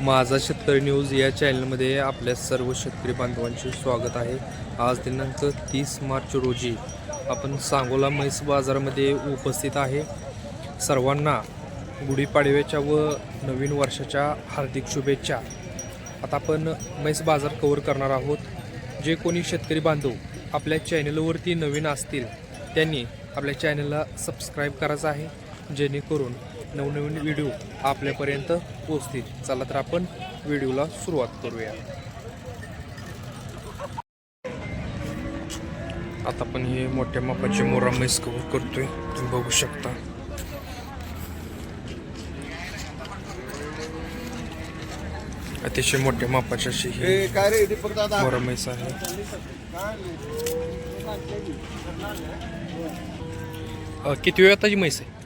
माझा शेतकरी न्यूज या चॅनलमध्ये आपल्या सर्व शेतकरी बांधवांचे स्वागत आहे. आज दिनांक तीस मार्च रोजी आपण सांगोला म्हैस बाजारामध्ये उपस्थित आहे. सर्वांना गुढीपाडव्याच्या व नवीन वर्षाच्या हार्दिक शुभेच्छा. आता आपण म्हैस बाजार कवर करणार आहोत. जे कोणी शेतकरी बांधव आपल्या चॅनलवरती नवीन असतील त्यांनी आपल्या चॅनलला सबस्क्राईब करायचं आहे. जेणेकरून नवनवीन व्हिडिओ आपल्यापर्यंत पोहोचतील. चला तर आपण व्हिडिओला सुरुवात करूया. आता आपण हे मोठ्या मापाचे मोरा म्हैस कवर करतोय. तुम्ही बघू शकता. अतिशय मोठ्या मापाची अशी ही मोरा म्हैस आहे. किती वेताची म्हैस आहे?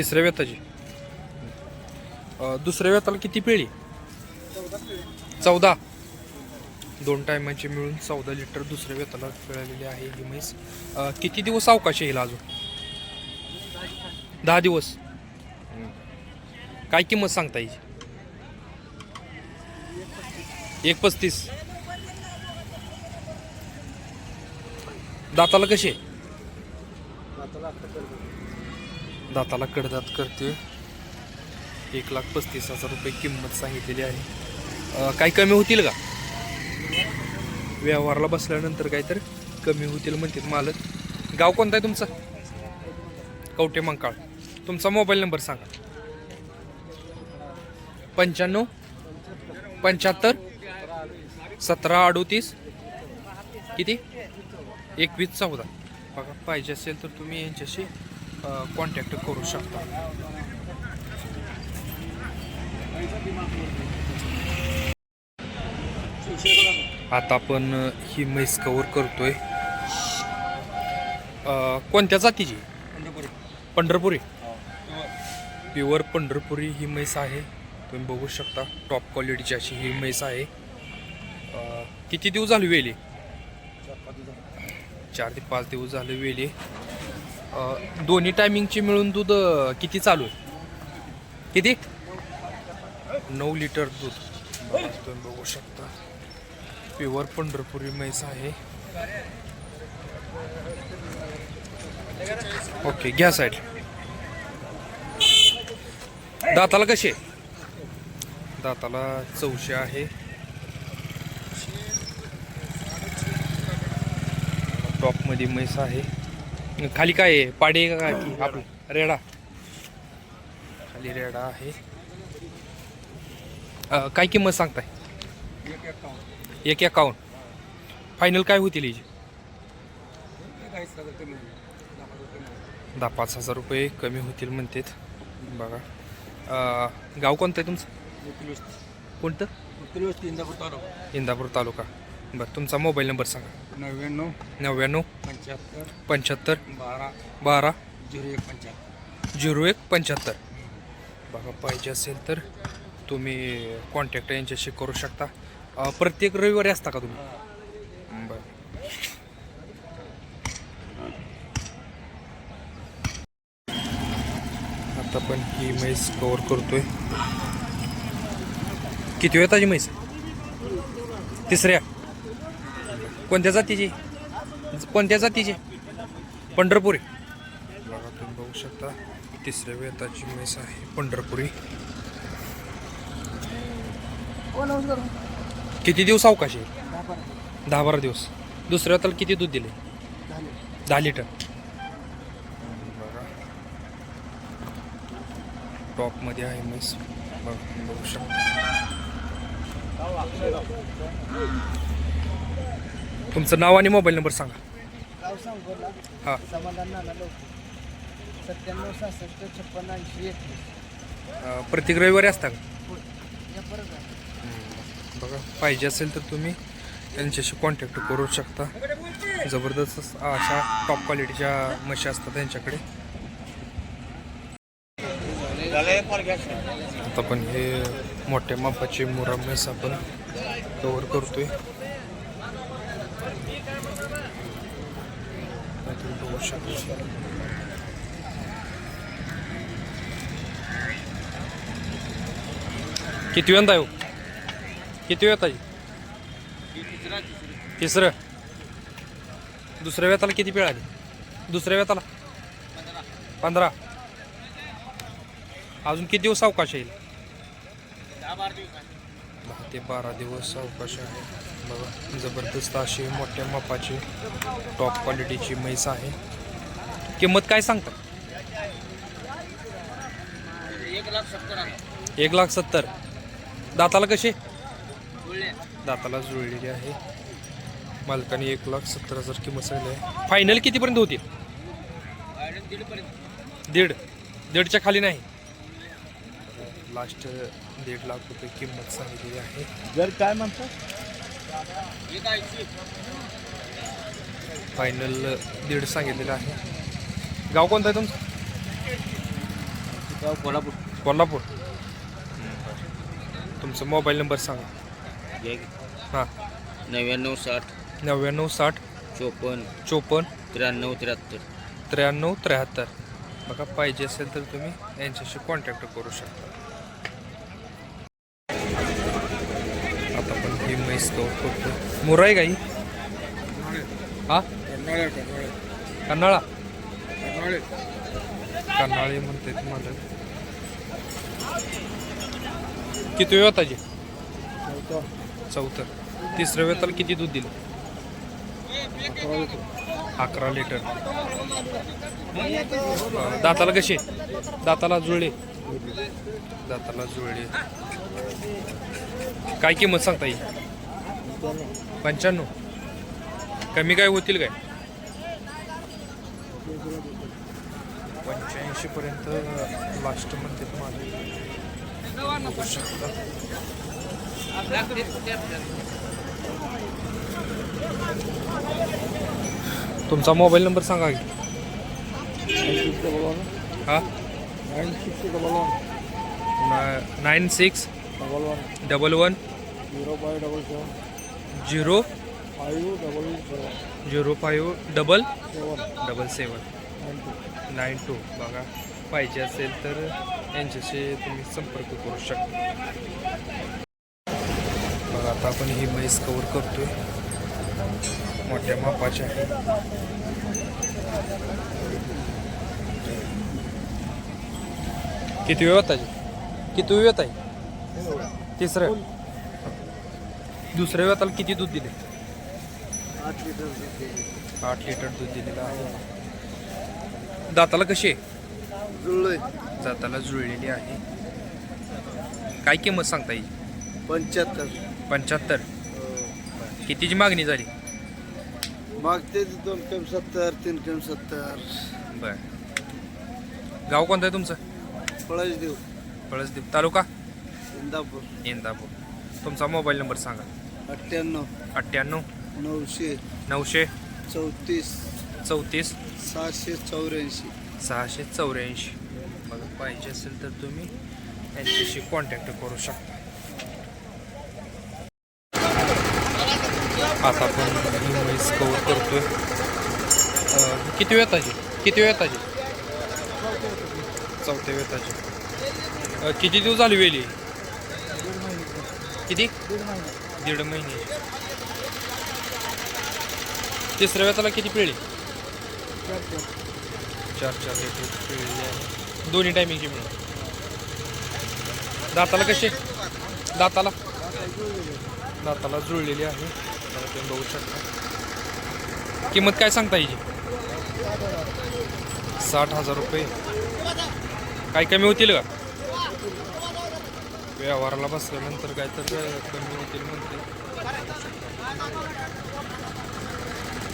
तिसऱ्या वेताची. दुसऱ्या वेताला किती पिळी? चौदा. दोन टायमाची मिळून चौदा लिटर दुसऱ्या वेताला पिळालेली आहे ही म्हैस. किती दिवस अवकाश येईल अजून? दहा दिवस. काय किंमत सांगता येईल एक पस्तीस. दाताला कसे दाताला दाताला कडदात करते. एक लाख पस्तीस हजार रुपये किंमत सांगितलेली आहे. काही कमी होतील का? व्यवहारला बसल्यानंतर काही तर कमी होतील म्हणतील मालक. गाव कोणतं आहे तुमचं? कवटे मंकाळ. तुमचा मोबाईल नंबर सांगा. पंच्याण्णव पंच्याहत्तर सतरा अडोतीस किती? एकवीस चौदा. बघा पाहिजे असेल तर तुम्ही यांच्याशी कॉन्टॅक्ट करू शकता. आता आपण ही म्हैस कवर करतोय. कोणत्या जातीची? पंढरपुरी. प्युअर पंढरपुरी ही म्हैस आहे. तुम्ही बघू शकता टॉप क्वालिटीची अशी ही म्हैस आहे. किती दिवस झाले वेली? चार ते पाच दिवस झाले वेली. दोन्ही टायमिंगची मिळून दूध किती चालू आहे? किती? नऊ लिटर दूध. तुम्ही बघू शकता. प्युअर पंढरपुरी म्हैस आहे. ओके घ्या साईड दाताला कसे दाताला चौशे आहे. टॉपमध्ये म्हैस आहे. खाली काय आहे? पाडी का काय? की आपलं. रेडा. खाली रेडा आहे. अं, काय किंमत सांगताय? एक अकाउंट फायनल काय होतील हिची दहा पाच हजार रुपये कमी होतील म्हणतात. बघा. अं, गाव कोणतं आहे तुमचं? कोणतं? इंदापूर तालुका. बरं तुमचा मोबाईल नंबर सांगा. नव्याण्णव नव्याण्णव पंच्याहत्तर पंच्याहत्तर बारा बारा झिरो एक पंच्याहत्तर. झिरो एक पंच्याहत्तर. बघा पाहिजे असेल तर तुम्ही कॉन्टॅक्ट यांच्याशी करू शकता. अं, प्रत्येक रविवारी असता का तुम्ही? बरं. आता पण ही म्हैस कवर करतोय. किती वेळ ताजी म्हैस? तिसऱ्या? कोणत्या जातीची? कोणत्या जातीची? पंढरपुरी. बघा तुम्ही बघू शकता तिसऱ्या वेताची म्हैस आहे पंढरपुरी. किती दिवस अवकाश? आहे दहा बारा दिवस. दुसऱ्या वेताला किती दूध दिले? दहा लिटर. बघा टॉपमध्ये आहे म्हैस. बघ बघू शकता. तुमचं नाव आणि मोबाईल नंबर सांगा. गाव सांगोला. हां. समाधान नाना लवकर. सत्त्याण्णव सहासष्ट छप्पन्न ऐंशी एकवीस. अं, प्रत्येक रविवारी असता का? या परत आहे. बघा पाहिजे असेल तर तुम्ही त्यांच्याशी कॉन्टॅक्ट करू शकता. जबरदस्त अशा टॉप क्वालिटीच्या म्हशी असतात त्यांच्याकडे. आता पण हे मोठ्या मापाचे मुरा म्हैस आपण कवर करतोय. तुम्ही बघू शकता. किती वेळा येऊ किती वेळ आहे तिसरं. दुसऱ्या वेताला किती वेळ आली दुसऱ्या वेताला पंधरा. अजून किती दिवस अवकाश येईल? दहा ते बारा दिवस अवकाश आहे. बघा जबरदस्त अशी मोठ्या मापाची टॉप क्वालिटीची म्हैस आहे. किंमत काय सांगता? एक लाख सत्तर. दाताला कसे दाताला जुळलेली आहे. मालकाने एक लाख सत्तर हजार किंमत सांगितली आहे. फायनल कितीपर्यंत होती? दीड. दीडच्या खाली नाही. लास्ट दीड लाख रुपये किंमत सांगितलेली आहे. जर काय म्हणतो? फायनल दीड सांगितलेलं आहे. गाव कोणतं आहे तुमचं? कोल्हापूर. कोल्हापूर. तुमचा मोबाईल नंबर सांगा. हां. नव्याण्णव साठ. नव्याण्णव साठ. चोपन्न. चोपन्न. त्र्याण्णव त्र्याहत्तर. त्र्याण्णव त्र्याहत्तर. बघा पाहिजे असेल तर तुम्ही यांच्याशी कॉन्टॅक्ट करू शकता आता पण ही म्हैस आहे गाई हा कन्हाळा कन्हाळे म्हणते मला किती वेळ होता चौथं तिसऱ्या वेताला किती दूध दिलं अकरा लिटर अं, दाताला कसे दाताला जुळले दाताला जुळले काय किंमत सांगता येईल पंच्याण्णव. कमी काय होतील काय? पंच्याऐंशी पर्यंत लास्टमध्ये तुम्हाला तुमचा मोबाईल नंबर सांगा की. हा? Nine six double one nine six double one double one. Zero five double seven zero five double zero five double seven double seven. Nine two. बघा पाहिजे असेल तर यांच्याशी तुम्ही संपर्क करू शकता. बघा आता आपण ही मैस कवर करतोय. मोठ्या मापाच्या किती वेळ होता? किती वेळ होता? तिसरं. दुसऱ्या वेळाला किती दूध दिले? आठ लिटर आठ लिटर दूध दिलेलं आहे. दाताला कशी आहे? जुळलोय. जाताला जुळलेली आहे. काय किंमत सांगता येईल? पंच्याहत्तर. पंच्याहत्तर? कितीची मागणी झाली? मागते दोन कम सत्तर तीन कम सत्तर. बर. गाव कोणतं आहे तुमचं? पळाच देऊ पळसदीप तालुका? इंदापूर. इंदापूर. तुमचा मोबाईल नंबर सांगा. अठ्ठ्याण्णव. अठ्ठ्याण्णव. नऊशे. नऊशे. चौतीस. चौतीस. सहाशे चौऱ्याऐंशी. सहाशे चौऱ्याऐंशी. बघा पाहिजे असेल तर तुम्ही यांच्याशी कॉन्टॅक्ट करू शकता. आता आपण ही म्हैस कवर करतोय. अं, किती वेताची? किती वेताची? चौथ्या वेताची. अं, किती दिवस झाली वेली? किती? दीड महिने. दीड महिने. तिसऱ्या वेताला किती पिळली? चार चार. लिटर पिळली आहे. दोन्ही टायमिंगची मिळून दाताला कसे दाताला? दाताला जुळलेली आहे. तुम्ही बघू शकता. किंमत काय सांगता येईल साठ हजार रुपये. काय कमी होतील का? व्यवहाराला बसल्यानंतर काय तर कमी होतील म्हणते.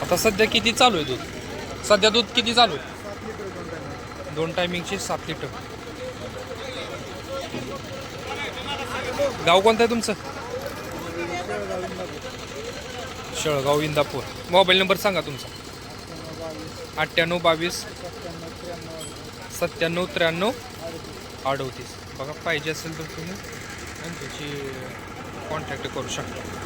आता सध्या किती चालू आहे दूध? सध्या दूध किती चालू आहे? दोन टायमिंगचे सात लिटर गाव कोणतं आहे तुमचं? शेळगाव इंदापूर. मोबाईल नंबर सांगा तुमचा. अठ्ठ्याण्णव बावीस सत्त्याण्णव त्र्याण्णव अडतीस. बघा पाहिजे असेल तर तुम्ही त्याची कॉन्टॅक्ट करू शकता.